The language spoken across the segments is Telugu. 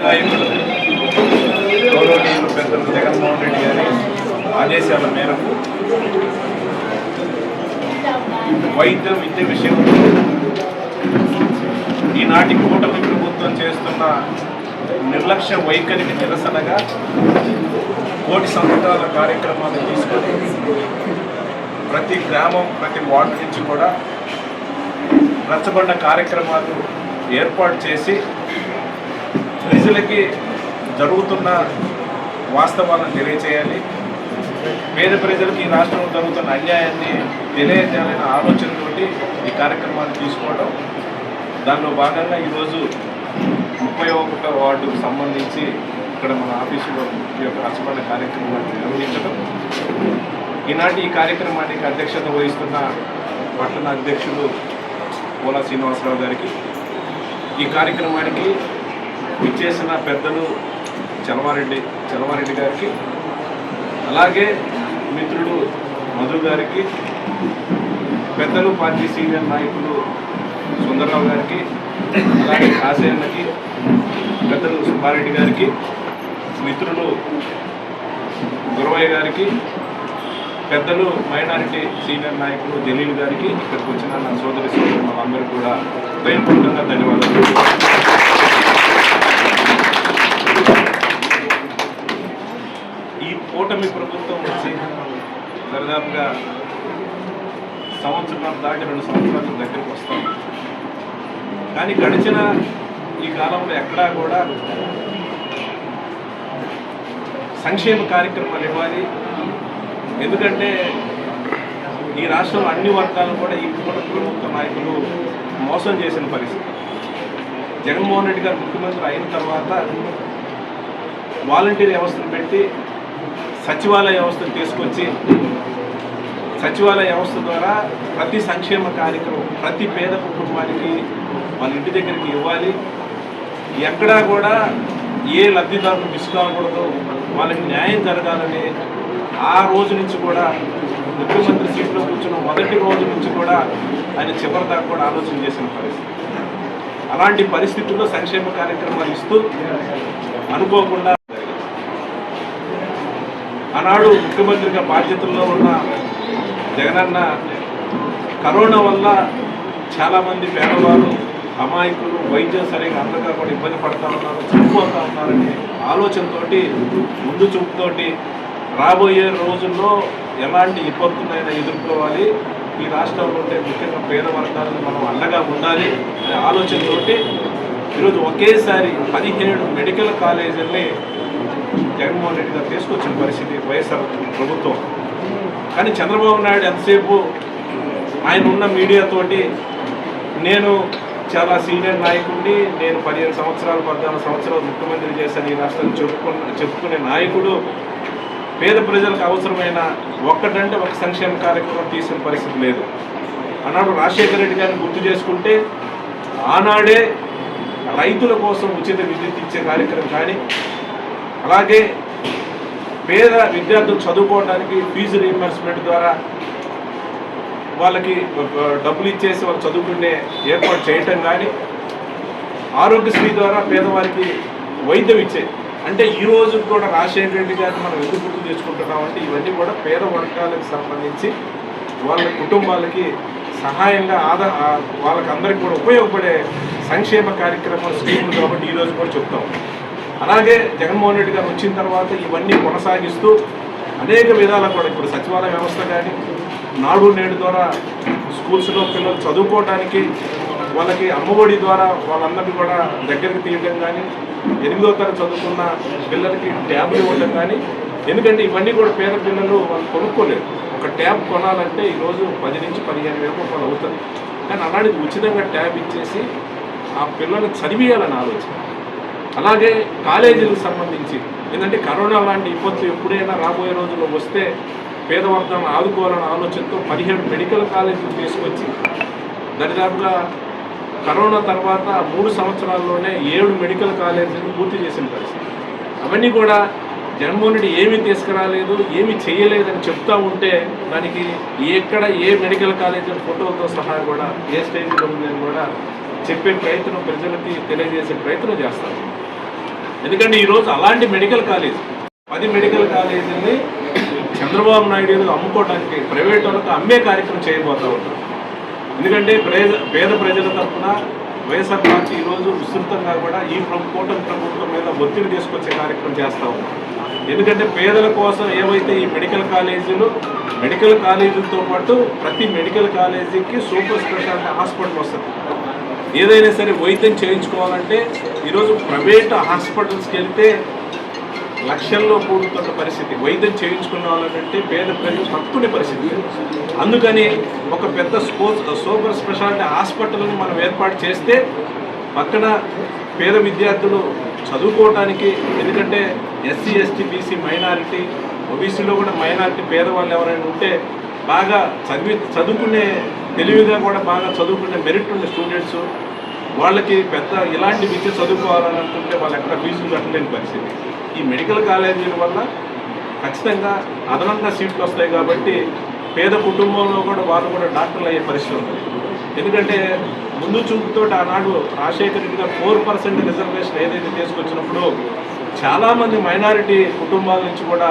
నాయకులు గౌరవనీయులు పెద్దలు జగన్మోహన్ రెడ్డి గారి ఆదేశాల మేరకు వైద్య విద్య విషయంలో ఈనాటి కూటమి ప్రభుత్వం చేస్తున్న నిర్లక్ష్య వైఖరికి నిరసనగా కోటి సంవత్సరాల కార్యక్రమాలు తీసుకొని ప్రతి గ్రామం ప్రతి వార్డు నుంచి కూడా రచ్చబండ కార్యక్రమాలు ఏర్పాటు చేసి ప్రజలకి జరుగుతున్న వాస్తవాలను తెలియచేయాలి. పేద ప్రజలకు ఈ రాష్ట్రంలో జరుగుతున్న అన్యాయాన్ని తెలియజేయాలనే ఆలోచనతోటి ఈ కార్యక్రమాన్ని తీసుకోవడం. దానిలో భాగంగా ఈరోజు ముప్పై ఒకటో వార్డుకు సంబంధించి ఇక్కడ మన ఆఫీసులో ఈ యొక్క రసపడ కార్యక్రమాన్ని నిర్వహించడం. ఈనాటి ఈ కార్యక్రమానికి అధ్యక్షత వహిస్తున్న పట్టణ అధ్యక్షుడు పోలా శ్రీనివాసరావు గారికి. ఈ కార్యక్రమానికి ఇచ్చేసిన పెద్దలు చలవారెడ్డి చలవారెడ్డి గారికి అలాగే మిత్రుడు మధు గారికి పెద్దలు పార్టీ సీనియర్ నాయకులు సుందరరావు గారికి అలాగే కాసేన్నకి పెద్దలు సుబ్బారెడ్డి గారికి మిత్రులు గురవయ్య గారికి పెద్దలు మైనారిటీ సీనియర్ నాయకులు జలీల్ గారికి ఇక్కడికి వచ్చిన నా సోదరి సోదరు అందరూ కూడా హృదయపూర్వకంగా ధన్యవాదాలు. కూటమి ప్రభుత్వం వచ్చి దరిదాపుగా సంవత్సరం దాటి రెండు సంవత్సరాల దగ్గరికి వస్తాం. కానీ గడిచిన ఈ కాలంలో ఎక్కడా కూడా సంక్షేమ కార్యక్రమాలు ఇవ్వాలి. ఎందుకంటే ఈ రాష్ట్రంలో అన్ని వర్గాలు కూడా ఈ కూటమి ప్రభుత్వ నాయకులు మోసం చేసిన పరిస్థితి. జగన్మోహన్ రెడ్డి గారు ముఖ్యమంత్రి అయిన తర్వాత వాలంటీర్ వ్యవస్థను పెట్టి సచివాలయ వ్యవస్థను తీసుకొచ్చి సచివాలయ వ్యవస్థ ద్వారా ప్రతి సంక్షేమ కార్యక్రమం ప్రతి పేద కుటుంబానికి వాళ్ళ ఇంటి దగ్గరికి ఇవ్వాలి. ఎక్కడా కూడా ఏ లబ్ధిదారులు మిస్ కాకూడదు. వాళ్ళకి న్యాయం జరగాలని ఆ రోజు నుంచి కూడా ముఖ్యమంత్రి సీట్లో కూర్చున్న మొదటి రోజు నుంచి కూడా ఆయన చివరి దాకా కూడా ఆలోచన చేసిన పరిస్థితి. అలాంటి పరిస్థితుల్లో సంక్షేమ కార్యక్రమాలు ఇస్తూ అనుకోకుండా ఆనాడు ముఖ్యమంత్రిగా బాధ్యతల్లో ఉన్న జగనన్న కరోనా వల్ల చాలామంది పేదవాళ్ళు అమాయకులు వైద్యం సరిగా అందక కూడా ఇబ్బంది పడతా ఉన్నారు చనిపోతూ ఉన్నారనే ఆలోచనతోటి ముందు చూపుతోటి రాబోయే రోజుల్లో ఎలాంటి ఇబ్బందులైనా ఎదుర్కోవాలి. ఈ రాష్ట్రంలో ఉండే ముఖ్యంగా పేద వర్గాలను మనం అండగా ఉండాలి అనే ఆలోచనతోటి ఈరోజు ఒకేసారి పదిహేడు మెడికల్ కాలేజీల్ని జగన్మోహన్ రెడ్డి గారు తీసుకొచ్చిన పరిస్థితి వైఎస్ఆర్ ప్రభుత్వం. కానీ చంద్రబాబు నాయుడు ఎంతసేపు ఆయన ఉన్న మీడియాతోటి నేను చాలా సీనియర్ నాయకుడిని నేను పదిహేను సంవత్సరాలు పద్నాలుగు సంవత్సరాలు ముఖ్యమంత్రి చేశాను ఈ రాష్ట్రాన్ని చెప్పుకున్న చెప్పుకునే నాయకుడు. పేద ప్రజలకు అవసరమైన ఒక్కటంటే ఒక సంక్షేమ కార్యక్రమం తీసిన పరిస్థితి లేదు. ఆనాడు రాజశేఖర రెడ్డి గారిని గుర్తు చేసుకుంటే ఆనాడే రైతుల కోసం ఉచిత విద్యుత్ ఇచ్చే కార్యక్రమం కానీ అలాగే పేద విద్యార్థులు చదువుకోవడానికి ఫీజు రీఎంబర్స్మెంట్ ద్వారా వాళ్ళకి డబ్బులు ఇచ్చేసి వాళ్ళు చదువుకునే ఏర్పాటు చేయటం కానీ ఆరోగ్యశ్రీ ద్వారా పేదవారికి వైద్యం ఇచ్చే అంటే ఈ రోజు కూడా రాజశేఖర రెడ్డి గారిని మనం ఎందుకు గుర్తు చేసుకుంటున్నాం అంటే ఇవన్నీ కూడా పేద వర్గాలకు సంబంధించి వాళ్ళ కుటుంబాలకి సహాయంగా ఆదా వాళ్ళకందరికీ వాళ్ళకి అందరికీ కూడా ఉపయోగపడే సంక్షేమ కార్యక్రమం స్కీములు కాబట్టి ఈరోజు కూడా చెప్తాం. అలాగే జగన్మోహన్ రెడ్డి గారు వచ్చిన తర్వాత ఇవన్నీ కొనసాగిస్తూ అనేక విధాలు కూడా ఇప్పుడు సచివాలయ వ్యవస్థ కానీ నాడు నేడు ద్వారా స్కూల్స్లో పిల్లలు చదువుకోవడానికి వాళ్ళకి అమ్మఒడి ద్వారా వాళ్ళందరినీ కూడా దగ్గరికి తీయడం కానీ ఎనిమిదో తరగతి చదువుకున్న పిల్లలకి ట్యాబ్లు ఇవ్వడం కానీ ఎందుకంటే ఇవన్నీ కూడా పేద పిల్లలు వాళ్ళు కొనుక్కోలేరు ఒక ట్యాబ్ కొనాలంటే ఈరోజు పది నుంచి పదిహేను వేల రూపాయలు అవుతుంది. కానీ అలాంటిది ఉచితంగా ట్యాబ్ ఇచ్చేసి ఆ పిల్లల్ని చదివేయాలని ఆలోచన. అలాగే కాలేజీలకు సంబంధించి. ఏంటంటే కరోనా లాంటి విపత్తు ఎప్పుడైనా రాబోయే రోజుల్లో వస్తే పేదవర్గాన్ని ఆదుకోవాలన్న ఆలోచనతో పదిహేడు మెడికల్ కాలేజీలు తీసుకొచ్చి దరిదాపుగా కరోనా తర్వాత మూడు సంవత్సరాల్లోనే ఏడు మెడికల్ కాలేజీలు పూర్తి చేసిన పరిస్థితి. అవన్నీ కూడా జగన్మోహన్ రెడ్డి ఏమీ తీసుకురాలేదు ఏమీ చేయలేదని చెప్తా ఉంటే దానికి ఎక్కడ ఏ మెడికల్ కాలేజీ ఫోటోలతో సహా కూడా ఏ స్టేజ్లో ఉందని కూడా చెప్పే ప్రయత్నం ప్రజలకి తెలియజేసే ప్రయత్నం చేస్తారు. ఎందుకంటే ఈరోజు అలాంటి మెడికల్ కాలేజ్ పది మెడికల్ కాలేజీని చంద్రబాబు నాయుడు గారు అమ్ముకోవడానికి ప్రైవేట్ వాళ్ళకి అమ్మే కార్యక్రమం చేయబోతా ఉన్నారు. ఎందుకంటే ప్రజ పేద ప్రజల తరఫున వైఎస్ఆర్ పార్టీ ఈరోజు విస్తృతంగా కూడా ఈ ప్రభుత్వం కూటమి ప్రభుత్వం మీద ఒత్తిడి తీసుకొచ్చే కార్యక్రమం చేస్తూ ఉన్నాం ఎందుకంటే పేదల కోసం ఏవైతే ఈ మెడికల్ కాలేజీలు మెడికల్ కాలేజీలతో పాటు ప్రతి మెడికల్ కాలేజీకి సూపర్ స్పెషాలిటీ హాస్పిటల్ వస్తుంది. ఏదైనా సరే వైద్యం చేయించుకోవాలంటే ఈరోజు ప్రైవేట్ హాస్పిటల్స్కి వెళ్తే లక్షల్లో కూడుతున్న పరిస్థితి. వైద్యం చేయించుకున్న వాళ్ళకంటే పేద ప్రజలు తక్కువ పరిస్థితి. అందుకని ఒక పెద్ద స్పోర్ట్స్ సూపర్ స్పెషాలిటీ హాస్పిటల్ని మనం ఏర్పాటు చేస్తే పక్కన పేద విద్యార్థులు చదువుకోవడానికి ఎందుకంటే ఎస్సీ ఎస్టీ బీసీ మైనారిటీ ఓబీసీలో కూడా మైనారిటీ పేదవాళ్ళు ఎవరైనా ఉంటే బాగా చదివి చదువుకునే తెలివిగా కూడా బాగా చదువుకునే మెరిట్ ఉన్న స్టూడెంట్స్ వాళ్ళకి పెద్ద ఇలాంటి విద్య చదువుకోవాలని అనుకుంటే వాళ్ళు ఎక్కడ ఫీజులు కట్టలేని పరిస్థితి. ఈ మెడికల్ కాలేజీల వల్ల ఖచ్చితంగా అదనంగా సీట్లు వస్తాయి కాబట్టి పేద కుటుంబంలో కూడా వాళ్ళు కూడా డాక్టర్లు అయ్యే పరిస్థితి ఉంది. ఎందుకంటే ముందు చూపుతో ఆనాడు రాజశేఖర్ రెడ్డి గారు ఫోర్ పర్సెంట్ రిజర్వేషన్ ఏదైతే తీసుకొచ్చినప్పుడు చాలామంది మైనారిటీ కుటుంబాల నుంచి కూడా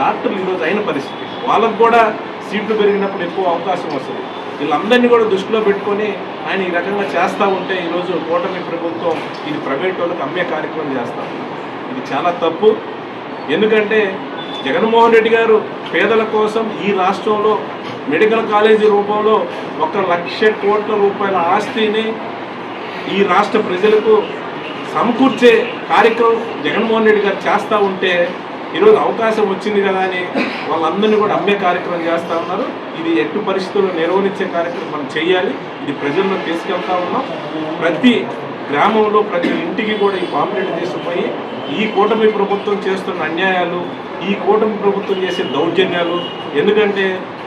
డాక్టర్లు ఈరోజు అయిన పరిస్థితి. వాళ్ళకు కూడా సీట్లు పెరిగినప్పుడు ఎక్కువ అవకాశం వస్తుంది. వీళ్ళందరినీ కూడా దృష్టిలో పెట్టుకొని ఆయన ఈ రకంగా చేస్తూ ఉంటే ఈరోజు కూటమి ప్రభుత్వం ఇది ప్రైవేట్ వాళ్ళకి అమ్మే కార్యక్రమం చేస్తాం ఇది చాలా తప్పు. ఎందుకంటే జగన్మోహన్ రెడ్డి గారు పేదల కోసం ఈ రాష్ట్రంలో మెడికల్ కాలేజీ రూపంలో ఒక లక్ష కోట్ల రూపాయల ఆస్తిని ఈ రాష్ట్ర ప్రజలకు సమకూర్చే కార్యక్రమం జగన్మోహన్ రెడ్డి గారు చేస్తూ ఉంటే ఈరోజు అవకాశం వచ్చింది కదా అని వాళ్ళందరినీ కూడా అమ్మే కార్యక్రమం చేస్తూ ఉన్నారు. ఇది ఎట్టి పరిస్థితుల్లో నిర్వహించే కార్యక్రమం మనం చేయాలి ఇది ప్రజల్లో తీసుకెళ్తా ఉన్నాం. ప్రతి గ్రామంలో ప్రతి ఇంటికి కూడా ఈ పాంప్లెట్ తీసుకుపోయి ఈ కూటమి ప్రభుత్వం చేస్తున్న అన్యాయాలు ఈ కూటమి ప్రభుత్వం చేసే దౌర్జన్యాలు ఎందుకంటే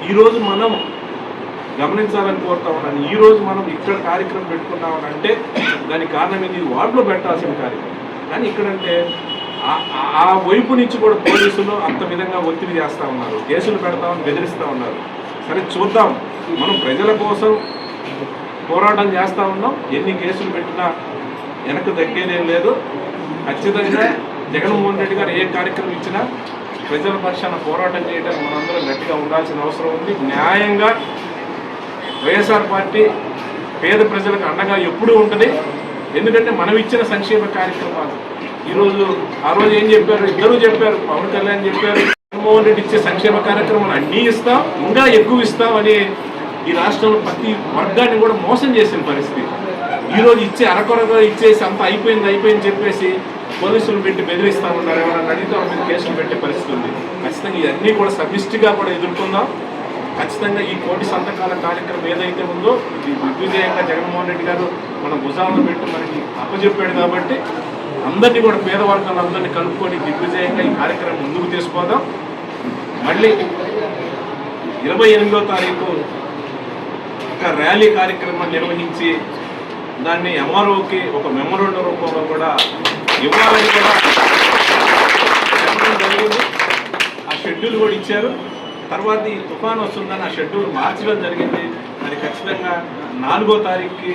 ఈరోజు మనం గమనించాలని కోరుతా ఉన్నాను ఈ రోజు మనం ఇక్కడ కార్యక్రమం పెట్టుకున్నామని అంటే దానికి కారణం ఇది వార్డులో పెట్టాల్సిన కార్యక్రమం. కానీ ఇక్కడంటే ఆ- వైపు నుంచి కూడా పోలీసులు అంత విధంగా ఒత్తిడి చేస్తూ ఉన్నారు. కేసులు పెడతామని బెదిరిస్తూ ఉన్నారు. సరే చూద్దాం. మనం ప్రజల కోసం పోరాటం చేస్తూ ఉన్నాం. ఎన్ని కేసులు పెట్టినా వెనక్కి తగ్గేదేం లేదు. ఖచ్చితంగా జగన్మోహన్ రెడ్డి గారు ఏ కార్యక్రమం ఇచ్చినా ప్రజల పక్షాన పోరాటం చేయడానికి మనందరం గట్టిగా ఉండాల్సిన అవసరం ఉంది. న్యాయంగా వైఎస్ఆర్ పార్టీ పేద ప్రజలకు అండగా ఎప్పుడూ ఉంటుంది. ఎందుకంటే మనం ఇచ్చిన సంక్షేమ కార్యక్రమాలు ఈరోజు ఆ రోజు ఏం చెప్పారు? ఇద్దరు చెప్పారు పవన్ కళ్యాణ్ చెప్పారు జగన్మోహన్ రెడ్డి ఇచ్చే సంక్షేమ కార్యక్రమాలు అన్నీ ఇస్తాం ఇంకా ఎక్కువ ఇస్తాం అని ఈ రాష్ట్రంలో ప్రతి వర్గాన్ని కూడా మోసం చేసిన పరిస్థితి. ఈరోజు ఇచ్చే అరకొరగా ఇచ్చేసి అంత అయిపోయింది అయిపోయింది చెప్పేసి పోలీసులు పెట్టి బెదిరిస్తామన్నారు ఉన్నారు అడిగితే వాళ్ళ మీద కేసులు పెట్టే పరిస్థితి ఉంది. ఖచ్చితంగా ఇవన్నీ కూడా సమిష్టిగా కూడా ఎదుర్కొందాం. ఖచ్చితంగా ఈ కోటి సంతకాల కార్యక్రమం ఏదైతే ఉందో ఇది దిగ్విజయంగా జగన్మోహన్ రెడ్డి గారు మన భుజాలను పెట్టి మనకి అప్పచెప్పాడు కాబట్టి అందరినీ కూడా పేదవర్గాలు అందరినీ కలుపుకొని దిగ్విజయంగా ఈ కార్యక్రమం ముందుకు తీసుకోదాం మళ్ళీ ఇరవై ఎనిమిదో తారీఖు ఒక ర్యాలీ కార్యక్రమం నిర్వహించి దాన్ని ఎంఆర్ఓకి ఒక మెమోరండం రూపంలో కూడా ఇవ్వాలని కూడా చెప్పడం జరిగింది. ఆ షెడ్యూల్ కూడా ఇచ్చారు. తర్వాత ఈ తుఫాన్ వస్తుందని ఆ షెడ్యూల్ మార్చడం జరిగింది. అది ఖచ్చితంగా నాలుగో తారీఖుకి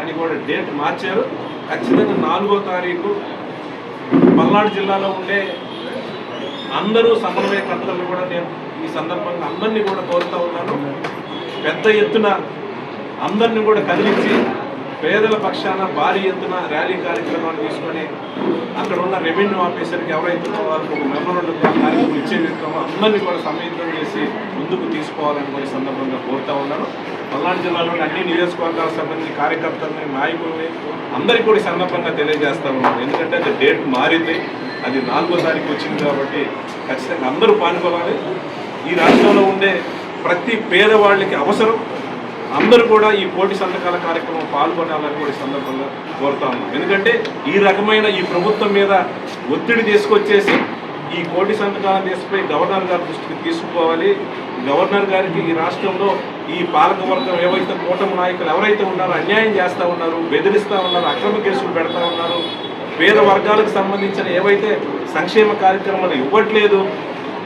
అని కూడా డేట్ మార్చారు. ఖచ్చితంగా నాలుగో తారీఖు పల్నాడు జిల్లాలో ఉండే అందరూ సమన్వయకర్తలను కూడా నేను ఈ సందర్భంగా అందరినీ కూడా కోరుతా ఉన్నాను. పెద్ద ఎత్తున అందరినీ కూడా కదిలించి పేదల పక్షాన భారీ ఎత్తున ర్యాలీ కార్యక్రమాన్ని తీసుకొని అక్కడ ఉన్న రెవెన్యూ ఆఫీసర్కి ఎవరైతే వాళ్ళకి ఒక మెమోరండం కార్యక్రమం ఇచ్చే విధంగా అందరినీ కూడా సమయుద్ధం చేసి ముందుకు తీసుకోవాలని కూడా ఈ సందర్భంగా కోరుతా ఉన్నాను. పల్నాడు జిల్లాలోని అన్ని నియోజకవర్గాలకు సంబంధించిన కార్యకర్తలని నాయకుల్ని అందరికీ కూడా ఈ సందర్భంగా తెలియజేస్తా ఉన్నాను. ఎందుకంటే అది డేట్ మారింది. అది నాలుగో తారీఖు వచ్చింది కాబట్టి ఖచ్చితంగా అందరూ పాల్గొనాలి. ఈ రాష్ట్రంలో ఉండే ప్రతి పేదవాళ్ళకి అవసరం. అందరూ కూడా ఈ పోటీ సంతకాల కార్యక్రమం పాల్గొనాలని కూడా సందర్భంగా కోరుతా ఉన్నాం ఎందుకంటే ఈ రకమైన ఈ ప్రభుత్వం మీద ఒత్తిడి తీసుకొచ్చేసి ఈ కోటి సంతకాలను తీసుకుపోయి గవర్నర్ గారి దృష్టికి తీసుకుపోవాలి. గవర్నర్ గారికి ఈ రాష్ట్రంలో ఈ పాలకవర్గం ఏవైతే కూటమి నాయకులు ఎవరైతే ఉన్నారో అన్యాయం చేస్తూ ఉన్నారు బెదిరిస్తూ ఉన్నారు అక్రమ కేసులు పెడతా ఉన్నారు పేద వర్గాలకు సంబంధించిన ఏవైతే సంక్షేమ కార్యక్రమాలు ఇవ్వట్లేదు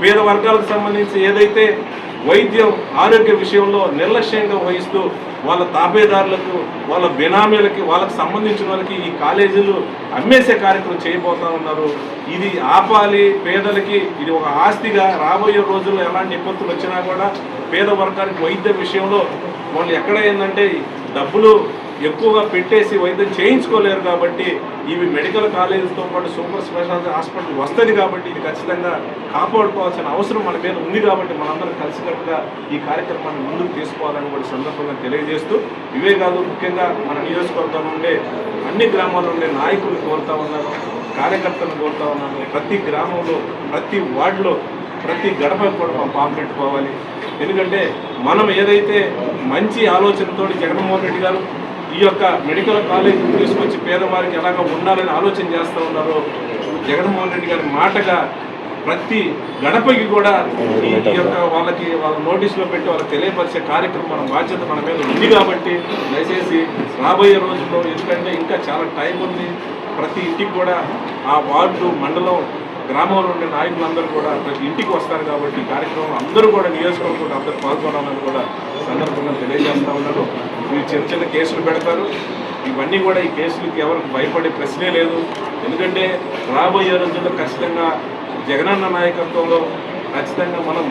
పేద వర్గాలకు సంబంధించి ఏదైతే వైద్యం ఆరోగ్య విషయంలో నిర్లక్ష్యంగా వహిస్తూ వాళ్ళ తాపేదారులకు వాళ్ళ బినామీలకి వాళ్ళకి సంబంధించిన వాళ్ళకి ఈ కాలేజీలు అమ్మేసే కార్యక్రమం చేయబోతా ఉన్నారు. ఇది ఆపాలి పేదలకి ఇది ఒక ఆస్తిగా రాబోయే రోజుల్లో ఎలాంటి ఇబ్బందులు వచ్చినా కూడా పేద వర్గానికి వైద్య విషయంలో వాళ్ళు ఎక్కడ ఏంటంటే డబ్బులు ఎక్కువగా పెట్టేసి వైద్యం చేయించుకోలేరు కాబట్టి ఇవి మెడికల్ కాలేజీతో పాటు సూపర్ స్పెషాలిటీ హాస్పిటల్ వస్తుంది కాబట్టి ఇది ఖచ్చితంగా కాపాడుకోవాల్సిన అవసరం మన మీద ఉంది కాబట్టి మనందరం కలిసికట్టుగా ఈ కార్యక్రమాన్ని ముందుకు తీసుకోవాలని కూడా సందర్భంగా తెలియజేస్తూ ఇవే కాదు ముఖ్యంగా మన నియోజకవర్గంలో ఉండే అన్ని గ్రామాల్లో ఉండే నాయకులు కోరుతా ఉన్నారు కార్యకర్తలను కోరుతా ఉన్నాను ప్రతి గ్రామంలో ప్రతి వార్డులో ప్రతి గడపకు కూడా మనం పాము పెట్టుకోవాలి. ఎందుకంటే మనం ఏదైతే మంచి ఆలోచనతో జగన్మోహన్ రెడ్డి గారు ఈ యొక్క మెడికల్ కాలేజ్ తీసుకొచ్చి పేదవారికి ఎలాగ ఉండాలని ఆలోచన చేస్తూ ఉన్నారో జగన్మోహన్ రెడ్డి గారి మాటగా ప్రతి గడపకి కూడా ఈ ఈ యొక్క వాళ్ళకి వాళ్ళ నోటీసులో పెట్టి వాళ్ళకి తెలియపరిచే కార్యక్రమం మన బాధ్యత మన మీద ఉంది కాబట్టి దయచేసి రాబోయే రోజుల్లో ఎందుకంటే ఇంకా చాలా టైం ఉంది. ప్రతి ఇంటికి కూడా ఆ వార్డు మండలం గ్రామంలో ఉండే నాయకులందరూ కూడా ప్రతి ఇంటికి వస్తారు కాబట్టి ఈ కార్యక్రమం అందరూ కూడా నియోజకవర్గంలో అందరూ పాల్గొనాలని కూడా సందర్భంగా తెలియజేస్తా ఉన్నారు మీరు చిన్న చిన్న కేసులు పెడతారు. ఇవన్నీ కూడా ఈ కేసులకి ఎవరికి భయపడే ప్రశ్నే లేదు. ఎందుకంటే రాబోయే రోజుల్లో ఖచ్చితంగా జగనన్న నాయకత్వంలో ఖచ్చితంగా మనం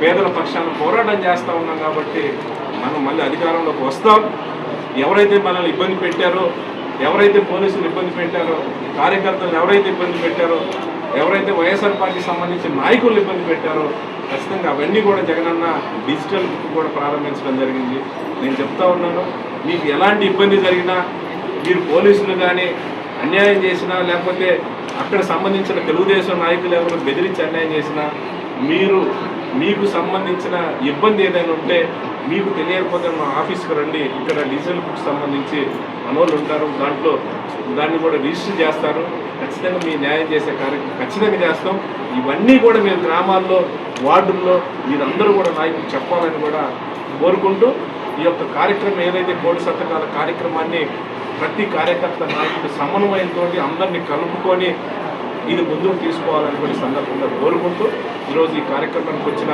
పేదల పక్షాన పోరాటం చేస్తూ ఉన్నాం కాబట్టి మనం మళ్ళీ అధికారంలోకి వస్తాం. ఎవరైతే మనల్ని ఇబ్బంది పెట్టారో ఎవరైతే పోలీసులు ఇబ్బంది పెట్టారో కార్యకర్తలు ఎవరైతే ఇబ్బంది పెట్టారో ఎవరైతే వైఎస్ఆర్ పార్టీకి సంబంధించిన నాయకులు ఇబ్బంది పెట్టారో ఖచ్చితంగా అవన్నీ కూడా జగనన్న డిజిటల్ బుక్ కూడా ప్రారంభించడం జరిగింది. నేను చెప్తా ఉన్నాను మీకు ఎలాంటి ఇబ్బంది జరిగినా మీరు పోలీసులు కానీ అన్యాయం చేసినా లేకపోతే అక్కడ సంబంధించిన తెలుగుదేశం నాయకులు ఎవరు బెదిరించి అన్యాయం చేసినా మీరు మీకు సంబంధించిన ఇబ్బంది ఏదైనా ఉంటే మీకు తెలియకపోతే మా ఆఫీస్కి రండి. ఇక్కడ డీజిల్ బుక్ సంబంధించి మనోళ్ళు ఉంటారు. దాంట్లో దాన్ని కూడా రిజిస్టర్ చేస్తారు. ఖచ్చితంగా మీ న్యాయం చేసే కార్యక్రమం ఖచ్చితంగా చేస్తాం. ఇవన్నీ కూడా మేము గ్రామాల్లో వార్డుల్లో మీరందరూ కూడా నాయకులు చెప్పాలని కూడా కోరుకుంటూ ఈ యొక్క కార్యక్రమం ఏదైతే కోడి సతకాల కార్యక్రమాన్ని ప్రతి కార్యకర్త నాయకుడు సమన్వయంతో అందరినీ కలుపుకొని ఇది ముందుకు తీసుకోవాలని కూడా సందర్భంగా కోరుకుంటూ ఈరోజు ఈ కార్యక్రమానికి వచ్చిన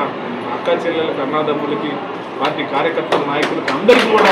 అక్క చెల్లెలకు అన్నదమ్ములకి పార్టీ కార్యకర్తల నాయకులకు అందరికీ కూడా